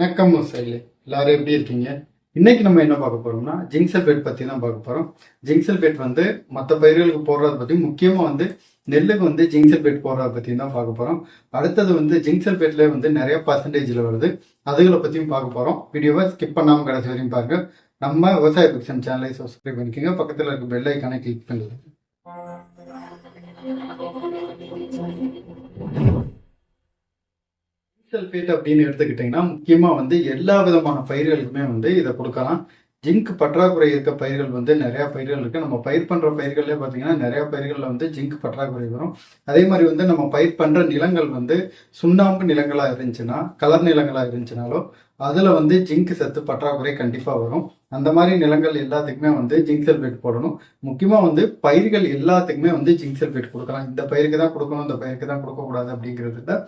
வணக்கம் சைலே. எல்லாரும் எப்படி இருக்கீங்க? இன்னைக்கு நம்ம என்ன பார்க்க போறோம்னா ஜிங்சல்பேட் பத்தி தான் பார்க்க போறோம். ஜிங்சல்பேட் வந்து மற்ற பயிர்களுக்கு போடுறத பத்தி முக்கியமா வந்து நெல்லுக்கு வந்து ஜிங்சல்பேட் போடுறத பத்தி தான் பார்க்க போறோம். அடுத்தது வந்து ஜிங்சல்பேட்ல வந்து நிறைய பர்சன்டேஜ்ல வருது. அதுகளை பத்தியும் பார்க்க போறோம். வீடியோவை ஸ்கிப் பண்ணாம கடைசி வரையும் பாருங்க. நம்ம விவசாய பிக்சன் சேனலை சப்ஸ்கிரைப் பண்ணிக்கோங்க. பக்கத்தில் இருக்க பெல் ஐக்கானை கிளிக் பண்ணுங்க. சல்ஃபேட் அப்படின்னு எடுத்துக்கிட்டிங்கன்னா முக்கியமாக வந்து எல்லா விதமான பயிர்களுக்குமே வந்து இதை கொடுக்கலாம். ஜிங்க் பற்றாக்குறை இருக்க பயிர்கள் வந்து நிறையா பயிர்கள் இருக்குது நம்ம பயிர் பண்ணுற பயிர்கள்லேயே பார்த்தீங்கன்னா நிறையா பயிர்களில் வந்து ஜிங்க் பற்றாக்குறை வரும். அதே மாதிரி வந்து நம்ம பயிர் பண்ணுற நிலங்கள் வந்து சுண்ணாம்பு நிலங்களாக இருந்துச்சுன்னா கலர் நிலங்களாக இருந்துச்சுனாலோ அதில் வந்து ஜிங்க் சத்து பற்றாக்குறை கண்டிப்பாக வரும். அந்த மாதிரி நிலங்கள் எல்லாத்துக்குமே வந்து ஜிங்க் செல்பேட் போடணும். முக்கியமாக வந்து பயிர்கள் எல்லாத்துக்குமே வந்து ஜிங்க் செல்பேட் கொடுக்கலாம். இந்த பயிருக்கு தான் கொடுக்கணும் இந்த பயிருக்கு தான் கொடுக்கக்கூடாது அப்படிங்கிறது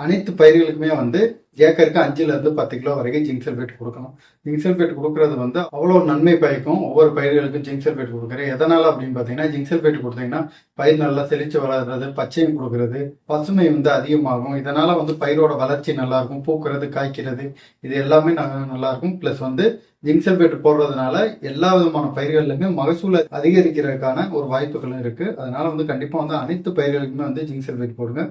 அனைத்து பயிர்களுக்குமே வந்து ஏக்கருக்கு அஞ்சுல இருந்து பத்து கிலோ வரைக்கும் ஜிங்க் சல்பேட் கொடுக்கணும். ஜிங்க் சல்பேட் கொடுக்கறது வந்து அவ்வளோ நன்மை பயக்கும் ஒவ்வொரு பயிர்களுக்கும் ஜிங்க் சல்பேட் கொடுக்குறேன். எதனால அப்படின்னு பார்த்தீங்கன்னா ஜிங்க் சல்பேட் கொடுத்தீங்கன்னா பயிர் நல்லா செழிச்சு வளர்றது பச்சையும் கொடுக்கறது பசுமை வந்து அதிகமாகும். இதனால வந்து பயிரோட வளர்ச்சி நல்லா இருக்கும் பூக்கிறது காய்க்கிறது இது எல்லாமே ந- நல்லா இருக்கும் ப்ளஸ் வந்து ஜிங்க் சல்பேட் போடுறதுனால எல்லா விதமான பயிர்களுமே மகசூலை அதிகரிக்கிறதுக்கான ஒரு வாய்ப்புகளும் இருக்குது அதனால வந்து கண்டிப்பாக வந்து அனைத்து பயிர்களுக்குமே வந்து ஜிங்க் சல்பேட் போடுங்க.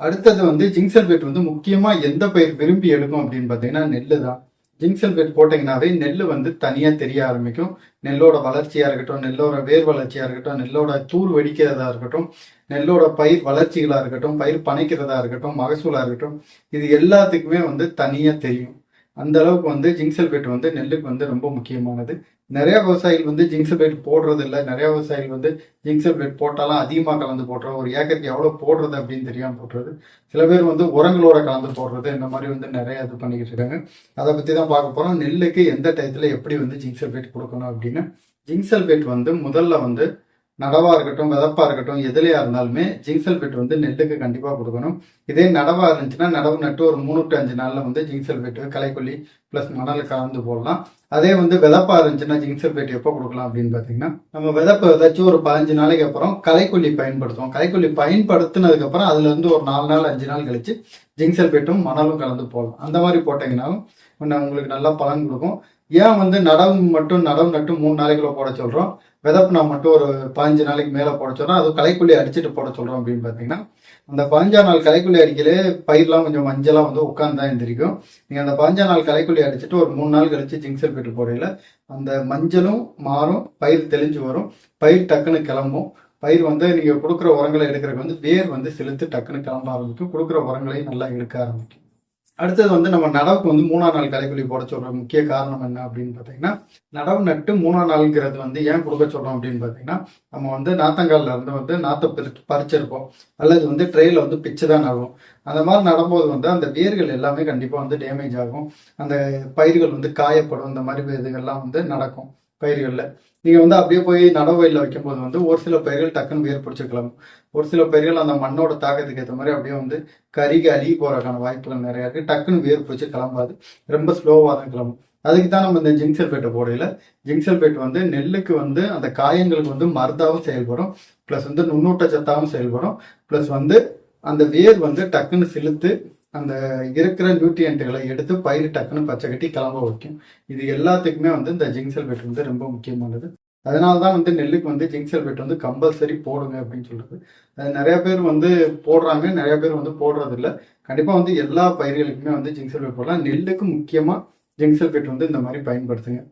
அடுத்தது வந்து ஜிங்க் சல்பேட் வந்து முக்கியமாக எந்த பயிர் விரும்பி எடுக்கும் அப்படின்னு பார்த்தீங்கன்னா நெல்லு தான். ஜிங்க் சல்பேட் போட்டிங்கனாவே நெல் வந்து தனியாக தெரிய ஆரம்பிக்கும். நெல்லோட வளர்ச்சியாக இருக்கட்டும் நெல்லோட வேர் வளர்ச்சியாக இருக்கட்டும் நெல்லோட தூர் வெடிக்கிறதா இருக்கட்டும் நெல்லோட பயிர் வளர்ச்சிகளாக இருக்கட்டும் பயிர் பனைக்கிறதா இருக்கட்டும் மகசூலாக இருக்கட்டும் இது எல்லாத்துக்குமே வந்து தனியாக தெரியும். அந்த அளவுக்கு வந்து ஜிங்க் சல்பேட் வந்து நெல்லுக்கு வந்து ரொம்ப முக்கியமானது. நிறைய விவசாயிகள் வந்து ஜிங்க் போடுறது இல்லை நிறைய விவசாயிகள் வந்து ஜிங்க் போட்டாலும் அதிகமாக கலந்து போடுறோம் ஒரு ஏக்கருக்கு எவ்வளோ போடுறது அப்படின்னு தெரியாமல் போடுறது சில பேர் வந்து உரங்களோட கலந்து போடுறது. இந்த மாதிரி வந்து நிறைய இது பண்ணிக்கிட்டு இருக்காங்க. அதை பற்றி தான் பார்க்க போகிறோம் நெல்லுக்கு எந்த டயத்தில் எப்படி வந்து ஜிங்க்சல்பேட் கொடுக்கணும் அப்படின்னு. ஜிங்க்சல்பேட் வந்து முதல்ல வந்து நடவா இருக்கட்டும் விதப்பா இருக்கட்டும் எதுலையா இருந்தாலுமே ஜிங்க் சல்பேட் வந்து நெல்லுக்கு கண்டிப்பா கொடுக்கணும். இதே நடவா இருந்துச்சுன்னா நடவு நட்டு ஒரு மூணு டு அஞ்சு நாள்ல வந்து ஜிங்க் சல்பேட் களைக்கொல்லி பிளஸ் மணல் கலந்து போடலாம். அதே வந்து விதப்பா இருந்துச்சுன்னா ஜிங்க் சல்பேட் எப்போ கொடுக்கலாம் அப்படின்னு பாத்தீங்கன்னா நம்ம விதப்பை விதைச்சு ஒரு பதினஞ்சு நாளைக்கு அப்புறம் களைக்கொல்லி பயன்படுத்துவோம். களைக்கொல்லி பயன்படுத்தினதுக்கு அப்புறம் அதுல இருந்து ஒரு நாலு நாள் அஞ்சு நாள் கழிச்சு ஜிங்க் சல்பேட்டும் மணலும் கலந்து போடலாம். அந்த மாதிரி போட்டீங்கன்னாலும் உங்களுக்கு நல்லா பலன் கொடுக்கும். ஏன் வந்து நடவு மட்டும் நடவு நட்டு மூணு நாளைக்குள்ள போட சொல்றோம்? விதப்புனா மட்டும் ஒரு பதினஞ்சு நாளைக்கு மேல போட சொல்றோம். அது களைக்குள்ளி அடிச்சுட்டு போட சொல்றோம் அப்படின்னு பாத்தீங்கன்னா அந்த பதினஞ்சாம் நாள் களைக்குள்ளி அடிக்கலே பயிர்லாம் கொஞ்சம் மஞ்சளா வந்து உட்கார்ந்து தான் எந்திரிக்கும் நீங்க அந்த பதினஞ்சாம் நாள் களைக்குள்ளி அடிச்சுட்டு ஒரு மூணு நாள் கழிச்சு ஜிங்க் சல்பேட் போடையில அந்த மஞ்சளும் மாறும் பயிர் தெளிஞ்சு வரும். பயிர் டக்குன்னு கிளம்பும். பயிர் வந்து நீங்க கொடுக்குற உரங்களை எடுக்கிறதுக்கு வந்து வேர் வந்து செலுத்து டக்குன்னு கிளம்ப ஆரம்பிக்கும். கொடுக்குற உரங்களையும் நல்லா எடுக்க ஆரம்பிக்கும். அடுத்தது வந்து நம்ம நடவுக்கு வந்து மூணாம் நாள் களைக்குள்ளி போட சொல்ற முக்கிய காரணம் என்ன அப்படின்னு பார்த்தீங்கன்னா நடவு நட்டு மூணாம் நாள்ங்கிறது வந்து ஏன் கொடுக்க சொல்றோம் அப்படின்னு பார்த்தீங்கன்னா நம்ம வந்து நாத்தங்கால்ல இருந்து வந்து நாத்தை பறிச்சிருப்போம். அல்லது வந்து ட்ரெயில வந்து பிச்சு தான் நடுவோம். அந்த மாதிரி நடும்போது வந்து அந்த வேர்கள் எல்லாமே கண்டிப்பா வந்து டேமேஜ் ஆகும். அந்த பயிர்கள் வந்து காயப்படும். இந்த மாதிரி இதுகள்லாம் வந்து நடக்கும் பயிர்களில். நீங்க வந்து அப்படியே போய் நடவயில வயல்ல வைக்கும்போது வந்து ஒரு சில பயிர்கள் டக்குன்னு வேர் பிடிச்சிக்கலாம் ஒரு சில பயிர்கள் அந்த மண்ணோட தாக்கத்துக்கு ஏற்ற மாதிரி அப்படியே வந்து கருகி அழுகி போறதுக்கான வாய்ப்புகள் நிறைய இருக்கு. டக்குன்னு வேர் பிடிச்சி கிளம்பாது. ரொம்ப ஸ்லோவாக தான் கிளம்பும். அதுக்கு தான் நம்ம இந்த ஜிங்க் சல்பேட்டை போடையில ஜிங்க் சல்பேட் வந்து நெல்லுக்கு வந்து அந்த காயங்களுக்கு வந்து மருந்தாகவும் செயல்படும். ப்ளஸ் வந்து நுண்ணூட்ட சத்தாகவும் செயல்படும். ப்ளஸ் வந்து அந்த வேர் வந்து டக்குன்னு செலுத்து அந்த இருக்கிற நியூட்ரியன்ட்டுகளை எடுத்து பயிர் டக்குன்னு பச்சை கட்டி கிளம்ப வைக்கும். இது எல்லாத்துக்குமே வந்து இந்த ஜிங்க் சல்பேட் வந்து ரொம்ப முக்கியமானது. அதனால தான் வந்து நெல்லுக்கு வந்து ஜிங்க் சல்பேட் வந்து கம்பல்சரி போடுங்க அப்படின்னு சொல்றது. அது நிறைய பேர் வந்து போடுறாங்க நிறைய பேர் வந்து போடுறது இல்லை கண்டிப்பாக வந்து எல்லா பயிர்களுக்குமே வந்து ஜிங்க் சல்பேட் போடலாம். நெல்லுக்கு முக்கியமாக ஜிங்க் சல்பேட் வந்து இந்த மாதிரி பயன்படுத்துங்க.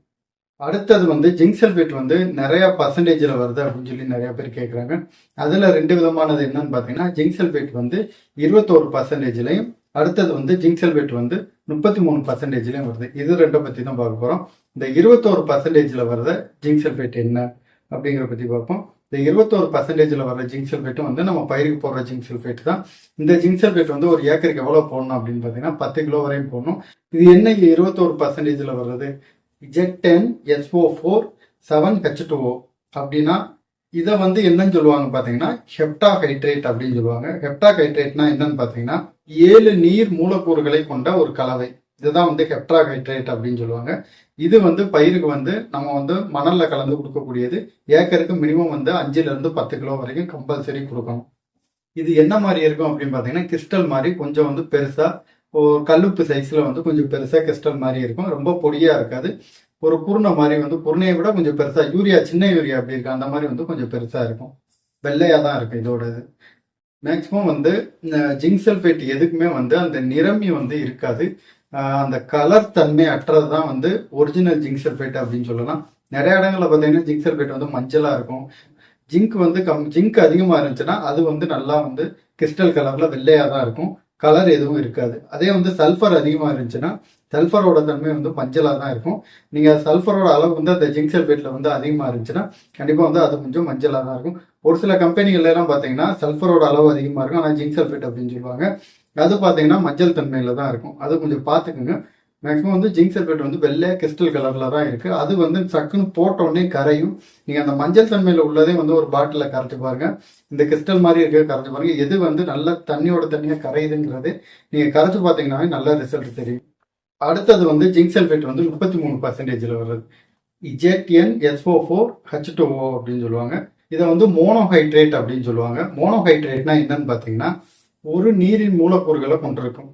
அடுத்தது வந்து ஜிங்க் சல்பேட் வந்து நிறைய பர்சன்டேஜில் வருது அப்படின்னு சொல்லி நிறைய பேர் கேட்குறாங்க அதில் ரெண்டு விதமானது என்னன்னு பார்த்தீங்கன்னா ஜிங்க் சல்பேட் வந்து இருபத்தோரு பர்சன்டேஜ்லையும் அடுத்தது வந்து ஜிங்க் சல்பேட் வந்து முப்பத்தி மூணு பர்சன்டேஜ்லேயும் வருது. இது ரெண்டை பற்றி தான் பார்க்க போகிறோம் இந்த இருபத்தோரு பர்சன்டேஜில் வர்ற ஜிங்க் சல்பேட் என்ன அப்படிங்கிற பற்றி பார்ப்போம். இந்த இருபத்தோரு பர்சன்டேஜில் வர ஜிங்க் வந்து நம்ம பயிருக்கு போடுற ஜிங்க் சல்ஃபேட் தான். இந்த ஜிங்க் சல்பேட் வந்து ஒரு ஏக்கருக்கு எவ்வளோ போடணும் அப்படின்னு பார்த்தீங்கன்னா பத்து கிலோ வரையும் போடணும். இது என்ன இருபத்தோரு பர்சன்டேஜில் வர்றது? Z N SO four seven H two O அப்படின்னா இதை வந்து என்னன்னு சொல்லுவாங்க பார்த்தீங்கன்னா ஹெப்டா ஹைட்ரேட் அப்படின்னு சொல்லுவாங்க. ஹெப்டா ஹைட்ரேட்னா என்னன்னு பார்த்தீங்கன்னா ஏழு நீர் மூலக்கூறுகளை கொண்ட ஒரு கலவை. இதுதான் வந்து ஹெப்டா ஹைட்ரேட் அப்படின்னு சொல்லுவாங்க. இது வந்து பயிருக்கு வந்து நம்ம வந்து மணலில் கலந்து கொடுக்கக்கூடியது. ஏக்கருக்கு மினிமம் வந்து அஞ்சுலேருந்து பத்து கிலோ வரைக்கும் கம்பல்சரி கொடுக்கணும். இது என்ன மாதிரி இருக்கும் அப்படின்னு பார்த்தீங்கன்னா கிறிஸ்டல் மாதிரி கொஞ்சம் வந்து பெருசாக ஒரு கல்லுப்பு சைஸில் வந்து கொஞ்சம் பெருசாக கிறிஸ்டல் மாதிரி இருக்கும். ரொம்ப பொடியாக இருக்காது. ஒரு குருணை மாதிரி வந்து குருணையை விட கொஞ்சம் பெருசாக யூரியா சின்ன யூரியா அப்படி இருக்கு அந்த மாதிரி வந்து கொஞ்சம் பெருசாக இருக்கும். வெள்ளையாக தான் இருக்கும் இதோட இது. வந்து ஜிங்க் சல்ஃபேட் எதுக்குமே வந்து அந்த நிறமி வந்து இருக்காது. அந்த கலர் தன்மை அற்றது தான் வந்து ஒரிஜினல் ஜிங்க் சல்ஃபேட் அப்படின்னு சொல்லலாம். நிறைய இடங்களில் பார்த்தீங்கன்னா ஜிங்க் சல்ஃபேட் வந்து மஞ்சளாக இருக்கும். ஜிங்க் வந்து கம் ஜிங்க் அதிகமாக இருந்துச்சுன்னா அது வந்து நல்லா வந்து கிறிஸ்டல் கலரில் வெள்ளையாக தான் இருக்கும். கலர் எதுவும் இருக்காது. அதே வந்து சல்ஃபர் அதிகமாக இருந்துச்சுன்னா சல்ஃபரோட தன்மை வந்து மஞ்சளாக தான் இருக்கும். நீங்கள் சல்ஃபரோட அளவு வந்து அந்த ஜிங்க் சல்ஃபேட்டில் வந்து அதிகமாக இருந்துச்சுன்னா கண்டிப்பாக வந்து அது கொஞ்சம் மஞ்சளாக தான் இருக்கும். ஒரு சில கம்பெனிகள்லாம் பார்த்தீங்கன்னா சல்ஃபரோட அளவு அதிகமாக இருக்கும். ஆனால் ஜிங்க் சல்ஃபேட் அப்படின்னு சொல்லுவாங்க. அது பார்த்தீங்கன்னா மஞ்சள் தன்மையில் தான் இருக்கும். அது கொஞ்சம் பார்த்துக்குங்க மேக்ஸிமம் வந்து ஜிங்க் சல்ஃபேட் வந்து வெள்ளை கிறிஸ்டல் கலரில் தான் இருக்குது அது வந்து சக்குன்னு போட்ட உடனே கரையும். நீங்கள் அந்த மஞ்சள் தன்மையில் உள்ளதே வந்து ஒரு பாட்டிலில் கரைச்சி பாருங்க. இந்த கிறிஸ்டல் மாதிரி இருக்க கரைச்சி பாருங்க. எது வந்து நல்ல தண்ணியோட தண்ணியாக கரையுதுங்கிறது நீங்கள் கரைச்சு பார்த்தீங்கன்னாவே நல்ல ரிசல்ட் தெரியும். அடுத்தது வந்து ஜிங்க் சல்ஃபேட் வந்து முப்பத்தி மூணு பர்சன்டேஜில் வருது. ZN SO four H two O அப்படின்னு சொல்லுவாங்க. இதை வந்து மோனோஹைட்ரேட் அப்படின்னு சொல்லுவாங்க. மோனோஹைட்ரேட்னா என்னன்னு பார்த்தீங்கன்னா ஒரு நீரின் மூலக்கூறுகளை கொண்டிருக்கும்.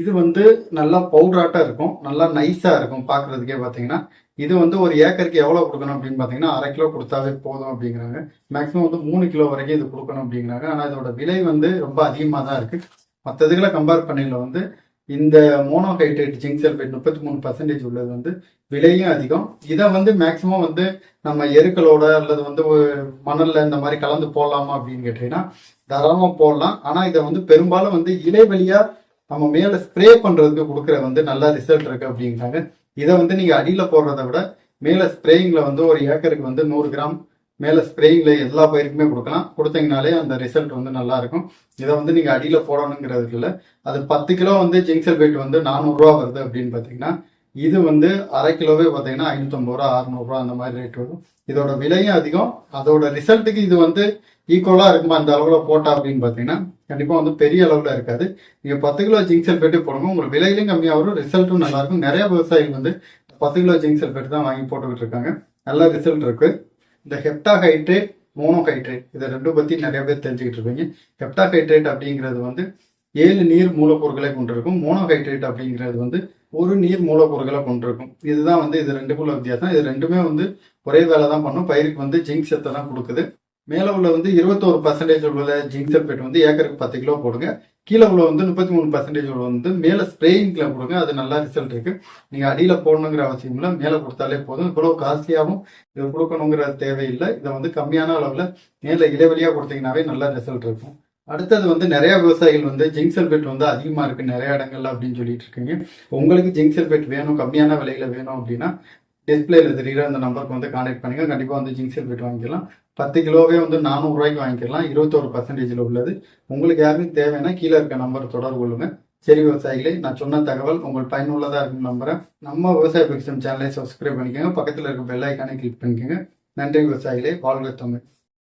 இது வந்து நல்லா பவுடராட்டாக இருக்கும். நல்லா நைஸாக இருக்கும் பார்க்குறதுக்கே பார்த்தீங்கன்னா இது வந்து ஒரு ஏக்கருக்கு எவ்வளோ கொடுக்கணும் அப்படின்னு பார்த்தீங்கன்னா அரை கிலோ கொடுத்தாவே போதும் அப்படிங்கிறாங்க. மேக்ஸிமம் வந்து மூணு கிலோ வரைக்கும் இது கொடுக்கணும் அப்படிங்கிறாங்க. ஆனால் இதோட விலை வந்து ரொம்ப அதிகமாக தான் இருக்குது மற்ற இதுகளை கம்பேர் பண்ணையில் வந்து இந்த மோனோஹைட்ரேட் ஜிங்க் சல்ஃபேட் முப்பத்தி மூணு பர்சன்டேஜ் உள்ளது வந்து விலையும் அதிகம். இதை வந்து மேக்ஸிமம் வந்து நம்ம எருக்களோட அல்லது வந்து மணலில் இந்த மாதிரி கலந்து போடலாமா அப்படின்னு கேட்டீங்கன்னா தாராளமாக போடலாம். ஆனால் இதை வந்து பெரும்பாலும் வந்து இலைவெளியா நம்ம மேலே ஸ்ப்ரே பண்ணுறதுக்கு கொடுக்குற வந்து நல்லா ரிசல்ட் இருக்குது அப்படிங்கிறாங்க இதை வந்து நீங்கள் அடியில் போடுறத விட மேலே ஸ்ப்ரேயிங்கில் வந்து ஒரு ஏக்கருக்கு வந்து நூறு கிராம் மேலே ஸ்ப்ரேயிங்கில் எல்லா பயிருக்குமே கொடுக்கலாம். கொடுத்தீங்கனாலே அந்த ரிசல்ட் வந்து நல்லா இருக்கும். இதை வந்து நீங்கள் அடியில் போடணுங்கிறது இல்லை. அது பத்து கிலோ வந்து ஜிங்சல் வெயிட் வந்து நானூறுரூவா வருது அப்படின்னு பார்த்தீங்கன்னா இது வந்து அரை கிலோவே பார்த்தீங்கன்னா ஐநூற்றம்பது ரூபா அறுநூறுவா அந்த மாதிரி ரேட் வரும். இதோட விலையும் அதிகம். அதோட ரிசல்ட்டுக்கு இது வந்து ஈக்குவலாக இருக்குமா அந்த அளவில் போட்டா அப்படின்னு பார்த்தீங்கன்னா கண்டிப்பாக வந்து பெரிய அளவில் இருக்காது. நீங்கள் பத்து கிலோ ஜிங்க் சல்ஃபேட்டு போடுங்க உங்களுக்கு விலையிலும் கம்மியாக வரும் ரிசல்ட்டும் நல்லாயிருக்கும் நிறைய விவசாயிகள் வந்து பத்து கிலோ ஜிங்க் சல்பேட் தான் வாங்கி போட்டுக்கிட்டு இருக்காங்க. நல்ல ரிசல்ட் இருக்குது இந்த ஹெப்டா ஹைட்ரேட் மோனோஹைட்ரேட் இதை ரெண்டும் பற்றி நிறைய பேர் தெரிஞ்சுக்கிட்டு இருப்பீங்க. ஹெப்டா ஹைட்ரேட் அப்படிங்கிறது வந்து ஏழு நீர் மூலப்பொருட்களை கொண்டிருக்கும். மோனோஹைட்ரேட் அப்படிங்கிறது வந்து ஒரு நீர் மூலக்கூறுகளை கொண்டிருக்கும். இதுதான் வந்து இது ரெண்டுக்குள்ள வித்தியாசம். இது ரெண்டுமே வந்து ஒரே வேலை தான் பண்ணும். பயிருக்கு வந்து ஜிங்க் சத்தை தான் கொடுக்குது. மேலே உள்ள வந்து இருபத்தோரு பர்சன்டேஜ் உள்ள ஜிங்க் சல்பேட் வந்து ஏக்கருக்கு பத்து கிலோ போடுங்க. கீழே உள்ள வந்து முப்பத்தி மூணு பர்சன்டேஜ் உள்ள வந்து மேலே ஸ்ப்ரேயிங்கில் கொடுங்க அது நல்லா ரிசல்ட் இருக்கு. நீங்கள் அடியில் போடணுங்கிற அவசியம் இல்லை. மேலே கொடுத்தாலே போதும். இவ்வளோ காஸ்ட்லியாகவும் இது கொடுக்கணுங்கிற தேவையில்லை. இதை வந்து கம்மியான அளவில் மேலே இடைவெளியாக கொடுத்தீங்கன்னாவே நல்ல ரிசல்ட் இருக்கும். அடுத்தது வந்து நிறைய விவசாயிகள் வந்து ஜிங்க் சல்பேட் வந்து அதிகமா இருக்கு நிறைய இடங்கள்ல அப்படின்னு சொல்லிட்டு இருக்கீங்க. உங்களுக்கு ஜிங்க் சல்பேட் வேணும் கம்மியான விலையில வேணும் அப்படின்னா டிஸ்பிளேல தெரியுற அந்த நம்பருக்கு வந்து கான்டாக்ட் பண்ணுங்க. கண்டிப்பா வந்து ஜிங்க் சல்பேட் வாங்கிக்கலாம் பத்து கிலோவே வந்து நானூறு ரூபாய்க்கு வாங்கிக்கலாம் இருபத்தோரு பர்சன்டேஜில் உள்ளது. உங்களுக்கு யாருக்கும் தேவைன்னா கீழே இருக்க நம்பர் தொடர்பு கொள்ளுங்க. சரி விவசாயிகளே நான் சொன்ன தகவல் உங்களுக்கு பயனுள்ளதா இருக்கும் நம்புறேன். நம்ம விவசாய பிக்சம் சேனலை சப்ஸ்கிரைப் பண்ணிக்கோங்க. பக்கத்தில் இருக்க பெல் ஐக்கானை கிளிக் பண்ணிக்கோங்க. நன்றி விவசாயிகளே. வாழ்க தமிழ்.